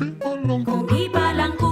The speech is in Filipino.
Kogi pa lang ko.